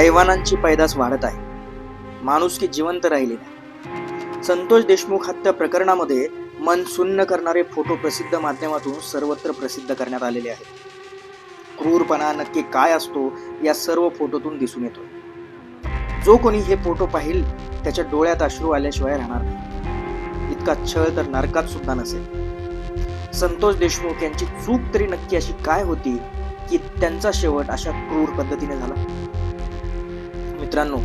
हैवानांची पैदास वाढत आहे. माणुसकी जिवंत राहिली नाही. संतोष देशमुख हत्या प्रकरणामध्ये मन सुन्न करणारे फोटो प्रसिद्ध माध्यमातून सर्वत्र प्रसिद्ध करण्यात आलेले आहेत. क्रूरपणा नक्की काय असतो या सर्व फोटोतून दिसून येतो जो कोणी हे फोटो पाहिल त्याच्या डोळ्यात अश्रू आल्याशिवाय राहणार नाही. इतका छळ तर नरकात सुद्धा नसेल. संतोष देशमुख यांची चूक तरी नक्की अशी काय होती की त्यांचा शेवट अशा क्रूर पद्धतीने झाला? मित्रांनो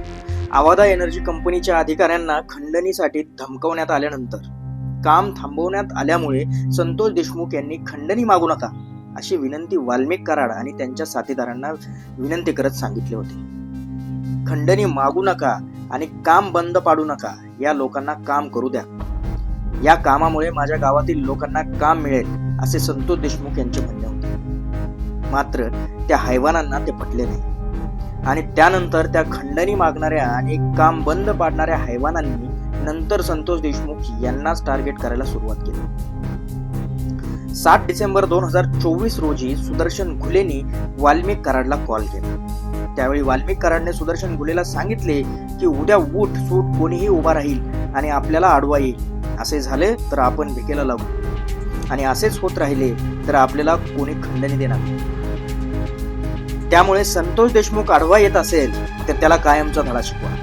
आवादा एनर्जी कंपनीच्या अधिकाऱ्यांना खंडणीसाठी धमकवण्यात आल्यानंतर काम थांबवण्यात आल्यामुळे संतोष देशमुख यांनी खंडणी मागू नका अशी विनंती वाल्मिक कराड आणि त्यांच्या साथीदारांना विनंती करत सांगितले होते. खंडणी मागू नका आणि काम बंद पाडू नका या लोकांना काम करू द्या. या कामामुळे माझ्या गावातील लोकांना काम मिळेल असे संतोष देशमुख यांचे म्हणणे होते. मात्र त्या हैवानांना ते पटले नाही. आणि त्यानंतर त्या खंडणी मागणाऱ्या आणि काम बंद पाडणाऱ्या हैवानांनी नंतर संतोष देशमुख यांनाच टार्गेट करायला सुरुवात केली. सात डिसेंबर दोन हजार चोवीस रोजी सुदर्शन घुलेनी वाल्मिक कराडला कॉल केला. त्यावेळी वाल्मिक कराडने सुदर्शन घुलेला सांगितले की उद्या उठ सूट कोणीही उभा राहील आणि आपल्याला आडवा येईल. असे झाले तर आपण भिकेला लागू. आणि असेच होत राहिले तर आपल्याला कोणी खंडणी देणार नाही. त्यामुळे संतोष देशमुख आडवा येत असेल तर त्याला कायमचा धडा शिकवा.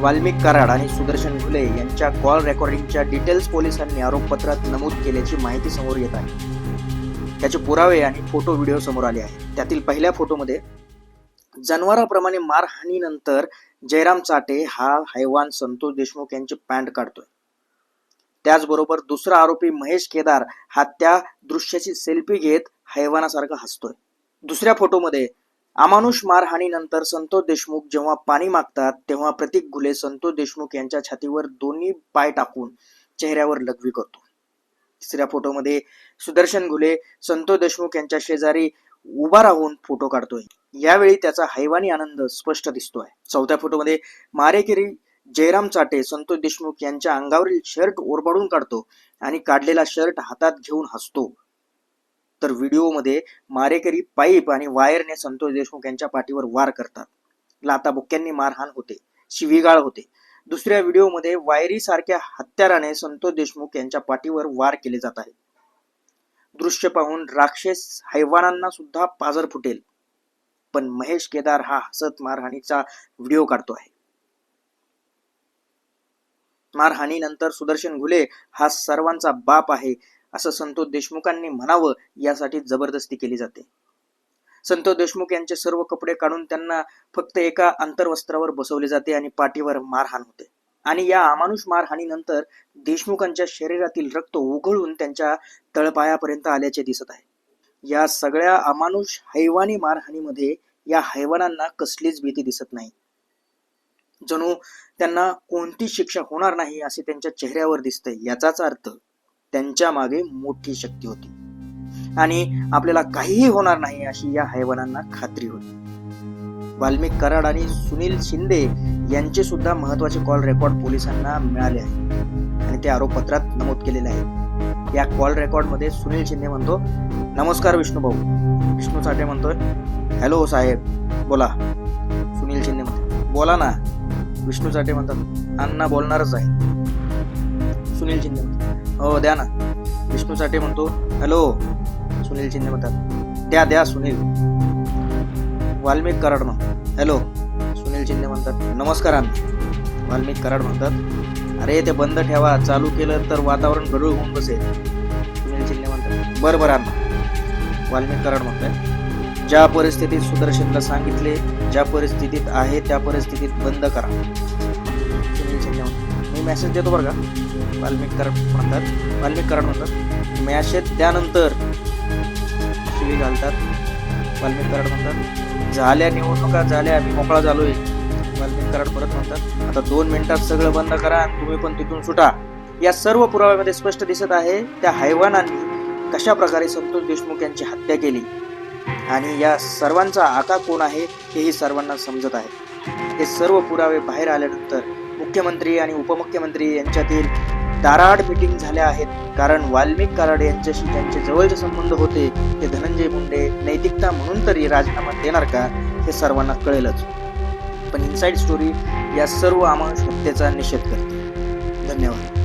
वाल्मिक कराड आणि सुदर्शन घुले यांच्या कॉल रेकॉर्डिंगच्या डिटेल्स पोलिसांनी आरोपपत्रात नमूद केल्याची माहिती समोर येत आहे. त्याचे पुरावे आणि फोटो व्हिडिओ समोर आले आहेत. त्यातील पहिल्या फोटोमध्ये जनावराप्रमाणे मारहाणीनंतर जयराम चाटे हा हैवान संतोष देशमुख यांची पॅन्ट काढतोय. त्याचबरोबर दुसरा आरोपी महेश केदार हा त्या दृश्याची सेल्फी घेत हैवानासारखा हसतोय. दुसऱ्या फोटोमध्ये अमानुष मारहाणीनंतर संतोष देशमुख जेव्हा पाणी मागतात तेव्हा प्रतीक घुले संतोष देशमुख यांच्या छातीवर दोन्ही पाय टाकून चेहऱ्यावर लघवी करतो. तिसऱ्या फोटोमध्ये सुदर्शन घुले संतोष देशमुख यांच्या शेजारी उभा राहून फोटो काढतोय. यावेळी त्याचा हैवानी आनंद स्पष्ट दिसतोय. चौथ्या फोटोमध्ये मारेकरी जयराम चाटे संतोष देशमुख यांच्या अंगावरील शर्ट ओरबाडून काढतो आणि काढलेला शर्ट हातात घेऊन हसतो. तर व्हिडिओमध्ये मारेकरी पाईप आणि वायरने संतोष देशमुख यांच्या पाठीवर वार करतात. लाताबुक्क्यांनी मारहाण होते. शिवीगाळ होते. दुसऱ्या व्हिडिओमध्ये वायरी सारख्या हत्याराने संतोष देशमुख यांच्या पाठीवर वार केले जात आहे. दृश्य पाहून राक्षस हैवानांना सुद्धा पाजर फुटेल. पण महेश केदार हा हसत मारहाणीचा व्हिडिओ काढतो आहे. मारहाणीनंतर सुदर्शन घुले हा सर्वांचा बाप आहे. असं संतोष देशमुखांनी म्हणावं यासाठी जबरदस्ती केली जाते. संतोष देशमुख यांचे सर्व कपडे काढून त्यांना फक्त एका अंतर्वस्त्रावर बसवले जाते आणि पाठीवर मारहाण होते. आणि या अमानुष मारहाणीनंतर देशमुखांच्या शरीरातील रक्त उघळून त्यांच्या तळपायापर्यंत आल्याचे दिसत आहे. या सगळ्या अमानुष हैवानी मारहाणीमध्ये या हैवानांना कसलीच भीती दिसत नाही. जणू त्यांना कोणती शिक्षा होणार नाही असे त्यांच्या चेहऱ्यावर दिसते याचाच अर्थ त्यांच्या मागे मोठी शक्ती होती. आणि आपल्याला काहीही होणार नाही अशी या हैवानांना खात्री होती. वाल्मिक कराड आणि सुनील शिंदे यांचे सुद्धा महत्त्वाचे कॉल रेकॉर्ड पोलिसांना मिळाले आहे आणि ते आरोपपत्रात नमूद केलेले आहेत. या कॉल रेकॉर्डमध्ये सुनील शिंदे म्हणतो नमस्कार विष्णू भाऊ. विष्णू साठे म्हणतोय हॅलो साहेब बोला. सुनील शिंदे म्हणतो बोला ना. विष्णू साठे म्हणतात अण्णा बोलणारच आहे सुनील शिंदे हो द्या ना. विष्णू साठे म्हणतो हॅलो सुनील शिंदे म्हणतात. द्या द्या सुनील. वाल्मिक कराड म्हणतो हॅलो सुनील शिंदे म्हणतात. नमस्कार वाल्मिक कराड म्हणतात अरे ते बंद ठेवा चालू केलं तर वातावरण गडूळ होऊन बसेल. सुनील शिंदे म्हणतात बरं बरं अण्णा वाल्मिक कराड म्हणतात ज्या परिस्थितीत सुदर्शनला सांगितले ज्या परिस्थितीत आहे त्या परिस्थितीत बंद करा. मेसेज देतो बरं का? वाल्मिक म्हणतात. वाल्मिक म्हणतात. मेसेज त्यानंतर शिवी घालतात. वाल्मिक कराड म्हणतात. झाल्या निवडणुका झाल्या मी मोकळा झालोय. वाल्मिक कराड परत म्हणतात. आता दोन मिनिटात सगळं बंद करा आणि तुम्ही पण तिथून सुटा. या सर्व पुराव्यामध्ये स्पष्ट दिसत आहे त्या हैवानांनी कशा प्रकारे संतोष देशमुख यांची हत्या केली? आणि या सर्वांचा आका कोण आहे हेही सर्वांना समजत आहे. हे सर्व पुरावे बाहेर आल्यानंतर मुख्यमंत्री आणि उपमुख्यमंत्री यांच्यातील दाराड मिटिंग झाल्या आहेत. कारण वाल्मिक कराड यांच्याशी ज्यांचे जवळचे संबंध होते. ते धनंजय मुंडे नैतिकता म्हणून तरी राजीनामा देणार का हे सर्वांना कळेलच. पण इनसाइड स्टोरी या सर्व अमानुष हत्येचा निषेध करते धन्यवाद.